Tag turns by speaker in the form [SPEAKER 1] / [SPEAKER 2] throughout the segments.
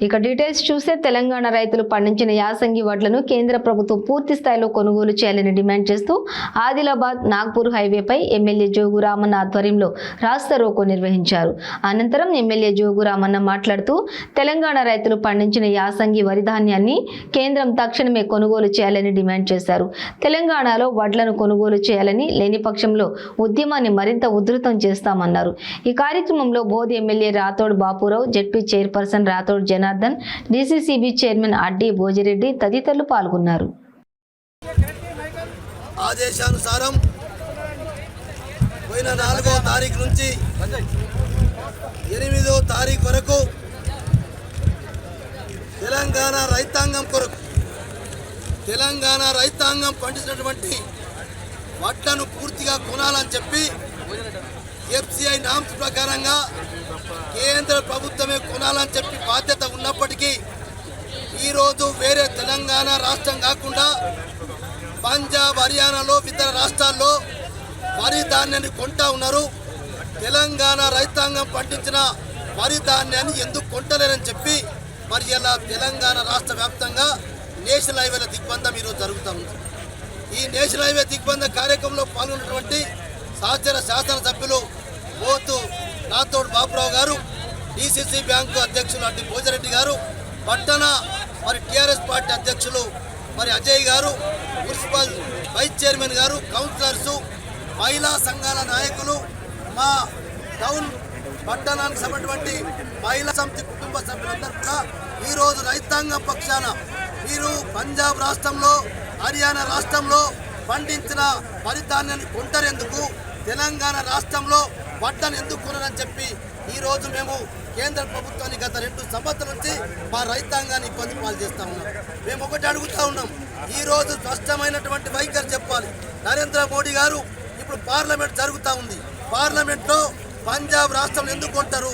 [SPEAKER 1] ఇక డీటెయిల్స్ చూస్తే తెలంగాణ రైతులు పండించిన యాసంగి వడ్లను కేంద్ర ప్రభుత్వం పూర్తి స్థాయిలో కొనుగోలు చేయాలని డిమాండ్ చేస్తూ ఆదిలాబాద్ నాగ్పూర్ హైవేపై ఎమ్మెల్యే జోగు రామన్న ఆధ్వర్యంలో రాస్తా రోకో నిర్వహించారు. అనంతరం ఎమ్మెల్యే జోగు రామన్న మాట్లాడుతూ తెలంగాణ రైతులు పండించిన యాసంగి వరి ధాన్యాన్ని కేంద్రం తక్షణమే కొనుగోలు చేయాలని డిమాండ్ చేశారు. తెలంగాణలో వడ్లను కొనుగోలు చేయాలని లేని పక్షంలో ఉద్యమాన్ని మరింత ఉధృతం చేస్తామన్నారు. ఈ కార్యక్రమంలో Boath MLA Rathod Bapurao ZP chairperson Rathod Janardhan DCCB chairman Addi Bhojireddy తదితరులు పాల్గొన్నారు.
[SPEAKER 2] ఆదేశానుసారం పోయిన నాలుగో తారీఖు నుంచి ఎనిమిదో తారీఖు వరకు తెలంగాణ రైతాంగం కొరకు తెలంగాణ రైతాంగం పండించినటువంటి వడ్లను పూర్తిగా కొనాలని చెప్పి ఎఫ్సిఐ నామ్స్ ప్రకారంగా కేంద్ర ప్రభుత్వమే కొనాలని చెప్పి బాధ్యత ఉన్నప్పటికీ ఈరోజు వేరే తెలంగాణ రాష్ట్రం కాకుండా పంజాబ్ హర్యానాలో ఇతర రాష్ట్రాల్లో వరి ధాన్యాన్ని కొంటా ఉన్నారు. తెలంగాణ రైతాంగం పండించిన వరి ధాన్యాన్ని ఎందుకు కొంటలేరని చెప్పి మరి ఇలా తెలంగాణ రాష్ట్ర వ్యాప్తంగా నేషనల్ హైవేల దిగ్బంధం ఈరోజు జరుగుతూ ఉంది. ఈ నేషనల్ హైవే దిగ్బంధ కార్యక్రమంలో పాల్గొన్నటువంటి సహచర శాసనసభ్యులు పోతూ నాతోడు బాబురావు గారు డిసిసి బ్యాంకు అధ్యక్షులు అడ్డి భోజరెడ్డి గారు పట్టణ మరి టిఆర్ఎస్ పార్టీ అధ్యక్షులు మరి Ajay garu municipal vice chairman garu councillors మహిళా సంఘాల నాయకులు మా టౌన్ పట్టణానికి సంబంధించినటువంటి మహిళా సమితి కుటుంబ సభ్యులందరూ కూడా ఈరోజు రైతాంగం పక్షాన మీరు పంజాబ్ రాష్ట్రంలో హర్యానా రాష్ట్రంలో పండించిన ఫలితాన్ని కొంటరేందుకు తెలంగాణ రాష్ట్రంలో వడ్డను ఎందుకు కొనరని చెప్పి ఈరోజు మేము కేంద్ర ప్రభుత్వాన్ని గత రెండు సంవత్సరాల నుంచి మా రైతాంగాన్ని ఇబ్బంది పాలు చేస్తా ఉన్నాం. మేము ఒకటి అడుగుతా ఉన్నాం. ఈరోజు స్పష్టమైనటువంటి వైఖరి చెప్పాలి. నరేంద్ర మోడీ గారు ఇప్పుడు పార్లమెంట్ జరుగుతూ ఉంది. పార్లమెంట్లో పంజాబ్ రాష్ట్రంలో ఎందుకు కొంటారు?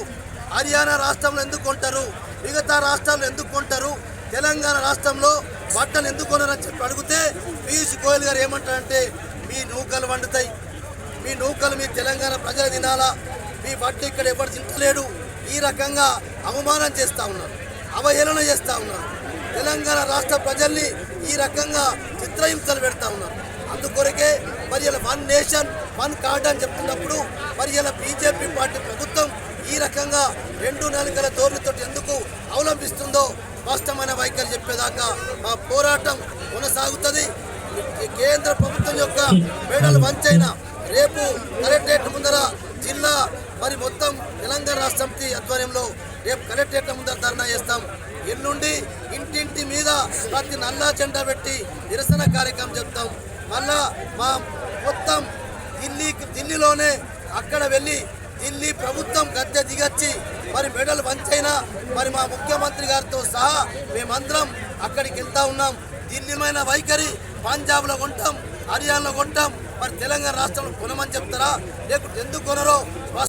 [SPEAKER 2] హర్యానా రాష్ట్రంలో ఎందుకు కొంటారు? మిగతా రాష్ట్రాల్లో ఎందుకు కొంటారు? తెలంగాణ రాష్ట్రంలో బట్టలు ఎందుకు కొనరని చెప్పి అడిగితే పీయూష్ గోయల్ గారు ఏమంటారంటే మీ నూకలు వండుతాయి. మీ నూకలు మీ తెలంగాణ ప్రజలు తినాలా? మీ బట్టలు ఇక్కడ ఎవరు తింటలేడు? ఈ రకంగా అవమానం చేస్తూ ఉన్నారు అవహేళన చేస్తూ ఉన్నారు. తెలంగాణ రాష్ట్ర ప్రజల్ని ఈ రకంగా చిత్రహింసలు పెడతా ఉన్నారు. అందుకొరకే మరి ఇలా వన్ నేషన్ వన్ కార్డ్ అని చెప్తున్నప్పుడు మరి ఇలా బీజేపీ పార్టీ ప్రభుత్వం ఈ రకంగా రెండు నాలుగల ధోరణితో ఎందుకు అవలంబిస్తుందో స్పష్టమైన వైఖరి చెప్పేదాకా మా పోరాటం కొనసాగుతుంది. కేంద్ర ప్రభుత్వం యొక్క మేడలు వంచైన రేపు కలెక్టరేట్ ముందర జిల్లా మరి మొత్తం తెలంగాణ రాష్ట్ర సమితి ఆధ్వర్యంలో రేపు కలెక్టరేట్ ముందర ధర్నా చేస్తాం. ఎల్లుండి ఇంటింటి మీద ప్రతి నల్లా జెండా పెట్టి నిరసన కార్యక్రమం చెప్తాం మళ్ళా మా మొత్తం ఢిల్లీకి ఢిల్లీలోనే అక్కడ వెళ్ళి ఢిల్లీ ప్రభుత్వం గద్దె దిగచ్చి మరి మెడల్ వంచైనా మరి మా ముఖ్యమంత్రి గారితో సహా మేమందరం అక్కడికి వెళ్తా ఉన్నాం. ఢిల్లీమైన వైఖరి పంజాబ్లో కొంటాం హర్యానాలో కొంటాం. మరి తెలంగాణ రాష్ట్రంలో కొనమని చెప్తారా? లేకుంటే ఎందుకు కొనరో?